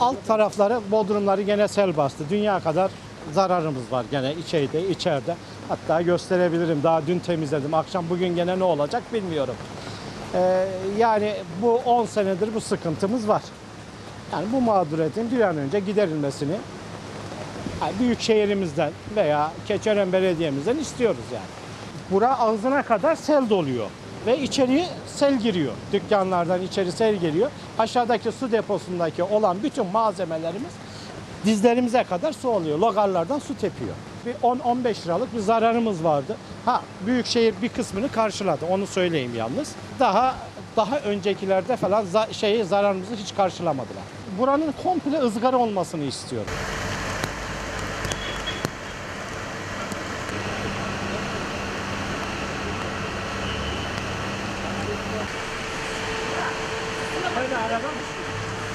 Alt tarafları, bodrumları gene sel bastı. Dünya kadar zararımız var gene içeride, içeride. Hatta gösterebilirim. Daha dün temizledim. Akşam bugün gene ne olacak bilmiyorum. Ee, yani bu 10 senedir bu sıkıntımız var. Yani bu mağduriyetin bir an önce giderilmesini yani büyük şehrimizden veya Keçiören Belediye'mizden istiyoruz yani. Bura ağzına kadar sel doluyor ve içeriye sel giriyor. Dükkanlardan içeri sel giriyor. Aşağıdaki su deposundaki olan bütün malzemelerimiz dizlerimize kadar su oluyor. Logarlardan su tepiyor. Bir 10-15 liralık bir zararımız vardı. Ha büyükşehir bir kısmını karşıladı. Onu söyleyeyim yalnız. Daha daha öncekilerde falan za- şeyi zararımızı hiç karşılamadılar. Buranın komple ızgara olmasını istiyorum. Böyle araba?